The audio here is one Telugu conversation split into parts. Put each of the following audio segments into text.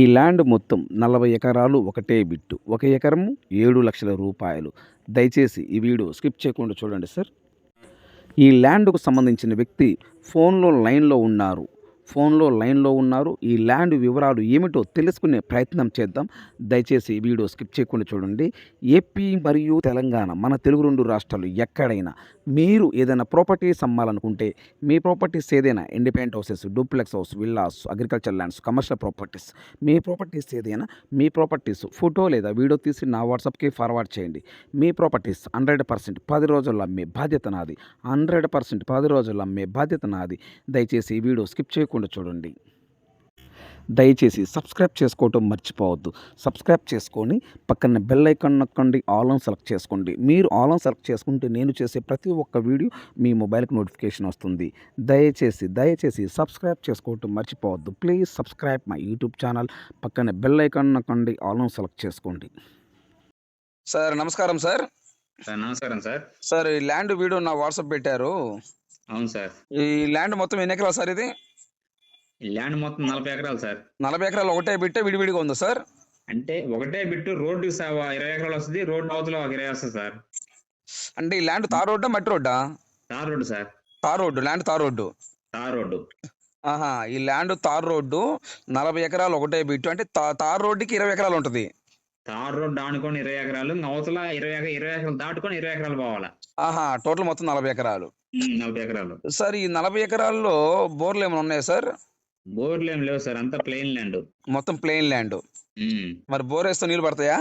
ఈ ల్యాండ్ మొత్తం నలభై ఎకరాలు ఒకటే బిట్టు. ఒక ఎకరము ఏడు లక్షల రూపాయలు. దయచేసి ఈ వీడియో స్కిప్ చేయకుండా చూడండి సార్. ఈ ల్యాండ్కు సంబంధించిన వ్యక్తి ఫోన్లో లైన్లో ఉన్నారు. ఫోన్లో లైన్లో ఉన్నారు. ఈ ల్యాండ్ వివరాలు ఏమిటో తెలుసుకునే ప్రయత్నం చేద్దాం. దయచేసి వీడియో స్కిప్ చేయకుండా చూడండి. ఏపీ మరియు తెలంగాణ మన తెలుగు రెండు రాష్ట్రాలు ఎక్కడైనా మీరు ఏదైనా ప్రాపర్టీస్ అమ్మాలనుకుంటే మీ ప్రాపర్టీస్ ఏదైనా independent houses duplex house villas agriculture lands commercial properties మీ ప్రాపర్టీస్ ఏదైనా మీ ప్రాపర్టీస్ ఫోటో లేదా వీడియో తీసి నా వాట్సాప్కి ఫార్వర్డ్ చేయండి. మీ ప్రాపర్టీస్ హండ్రెడ్ పర్సెంట్ పది రోజుల్లో అమ్మే బాధ్యత నాది. హండ్రెడ్ పర్సెంట్ పది రోజుల్లో అమ్మే బాధ్యత నాది. దయచేసి ఈ వీడియో స్కిప్ చేయకుండా చూడండి. దయచేసి సబ్స్క్రైబ్ చేసుకోవటం మర్చిపోవద్దు. సబ్స్క్రైబ్ చేసుకొని పక్కన బెల్ ఐకాన్ నొక్కండి. ఆల్ ఆన్ సెలెక్ట్ చేసుకోండి. మీరు ఆల్ ఆన్ సెలెక్ట్ చేసుకుంటే నేను చేసే ప్రతి ఒక్క వీడియో మీ మొబైల్కి నోటిఫికేషన్ వస్తుంది. దయచేసి దయచేసి సబ్స్క్రైబ్ చేసుకోవటం మర్చిపోవద్దు. Please subscribe my YouTube channel. పక్కన బెల్ ఐకాన్ నొక్కండి. ఆల్ ఆన్ సెలెక్ట్ చేసుకోండి. సార్ నమస్కారం సార్. సార్ నమస్కారం సార్. సార్ ఈ ల్యాండ్ వీడియో నా వాట్సాప్ పెట్టారు. అవును సార్. ఈ ల్యాండ్ మొత్తం ఎన్ని ఎకరాలు సార్ ఇది? ల్యాండ్ మొత్తం నలభై ఎకరాలు సార్. నలభై ఎకరాలు ఒకటే బిట్టే విడివిడిగా ఉందా సార్? అంటే ఒకటే బిట్టు రోడ్డు ఇరవై ఎకరాలు వస్తుంది రోడ్డు అవతల ఒక ఇరవై వస్తుంది సార్. అంటే ఈ ల్యాండ్ తార్ రోడ్డా మట్టి రోడ్డా? Tar road sir. Tar road land tar road? Tar road. ఆహా ఈ ల్యాండ్ తార్ రోడ్డు నలభై ఎకరాలు ఒకటే బిట్టు. అంటే తార్ రోడ్డుకి ఇరవై ఎకరాలు ఉంటుంది. తార్ రోడ్డు ఆనుకొని ఇరవై ఎకరాలు అవతల ఇరవై ఇరవై ఎకరాలు దాటుకొని ఇరవై ఎకరాలు పోవాలా. ఆహా టోటల్ మొత్తం నలభై ఎకరాలు. నలభై ఎకరాలు. సార్ ఈ నలభై ఎకరాల్లో బోర్లు ఏమైనా ఉన్నాయా సార్? బోర్లు ఏం లేవు సార్ అంతా ప్లెయిన్ ల్యాండ్. మొత్తం ప్లెయిన్ ల్యాండ్. మరి బోర్ వేస్తే నీళ్ళు పడతాయా?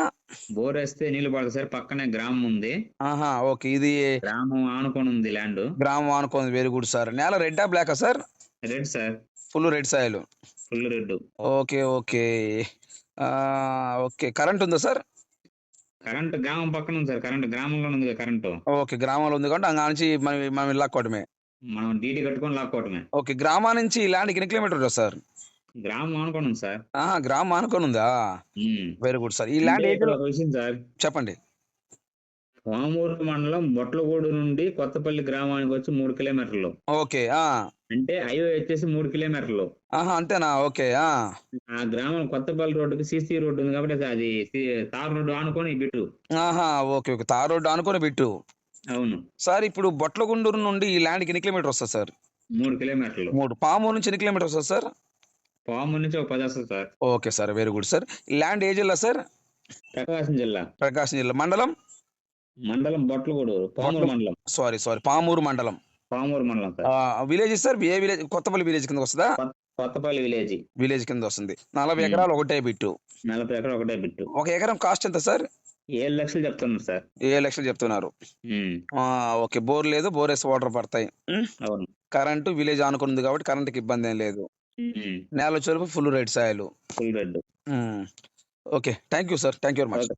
బోర్ వేస్తే నీళ్ళు పడతాయి సార్ పక్కనే గ్రామం ఉంది. ఆహా ఓకే ఇది గ్రామం ఆనుకొని ఉంది ల్యాండ్. గ్రామం అనుకోండి వెరీ గుడ్ సార్. నేల రెడ్డా బ్లాకా sir? Red sir. Full red soil. Full red. Okay okay. ఆ, ఓకే కరెంట్ ఉందా సార్? కరెంట్ గ్రామం పక్కన ఉంది సార్ కరెంట్ గ్రామంలో ఉంది కరెంట్. ఓకే గ్రామంలో ఉంది కాబట్టి అంగా నుంచి మనం మనం లాక్కోవడమే మనం డీడీ కట్టుకొని లాక్కోవటమే. ఓకే గ్రామా నుంచి ల్యాండ్కి ఎన్ని కిలోమీటర్ ఉంటుంది సార్? గ్రామం ఆనుకొని ఉంది సార్. ఆహా గ్రామం అనుకొని ఉందా. Very good sir. ఈ ల్యాండ్ విషయం సార్. చెప్పండి. వామూరు మండలం బొట్లగూడు నుండి కొత్తపల్లి గ్రామానికి వచ్చి మూడు కిలోమీటర్లు. ఓకే ఆ. అంటే హైవే వచ్చేసి మూడు కిలోమీటర్లు. ఆహా అంతేనా? ఓకే ఆ. ఆ గ్రామం కొత్తపల్లి రోడ్డుకి సీసీ రోడ్డు ఉంది కాబట్టి అది తార్ రోడ్డు ఆనుకొని బిట్టు. ఆహా ఓకే ఓకే. తార్ రోడ్డు అనుకొని బిట్టు. అవును. సార్ ఇప్పుడు బొట్లగుండూరు నుండి ఈ ల్యాండ్కి ఎన్ని కిలోమీటర్ వస్తుంది సార్? మూడు కిలోమీటర్లు. మూడు. పామూరు నుంచి ఎన్ని కిలోమీటర్ వస్తుంది సార్? పాము నుంచి ఒక పది వస్తుంది sir. Okay sir very good sir. ఈ ల్యాండ్ ఏ జిల్లా సార్? ప్రకాశం జిల్లా. ప్రకాశం జిల్లా. మండలం? మండలం బొట్లగూడు పామూరు మండలం. సారీ సారీ పామూరు మండలం. పామూరు మండలం సార్. విలేజ్ సార్ ఏ విలేజ్ కొత్తపల్లి విలేజ్ కింద వస్తుందా? కొత్తపల్లి విలేజ్. విలేజ్ కింద వస్తుంది. నలభై. ఎకరాలు ఒకటే బిట్టు. నలభై ఎకరం ఒకటే బిట్టు. ఒక ఎకరం కాస్ట్ ఎంత సార్? ఏడు లక్షలు చెప్తున్నారు సార్. ఏ లక్షలు చెప్తున్నారు. ఓకే బోర్ లేదు బోర్ వేసి వాటర్ పడతాయి. కరెంటు విలేజ్ ఆనుకుని ఉంది కాబట్టి కరెంట్కి ఇబ్బంది ఏం లేదు. నేల వచ్చేవరకు full red సాయలు. Full red. Okay thank you sir thank you very much.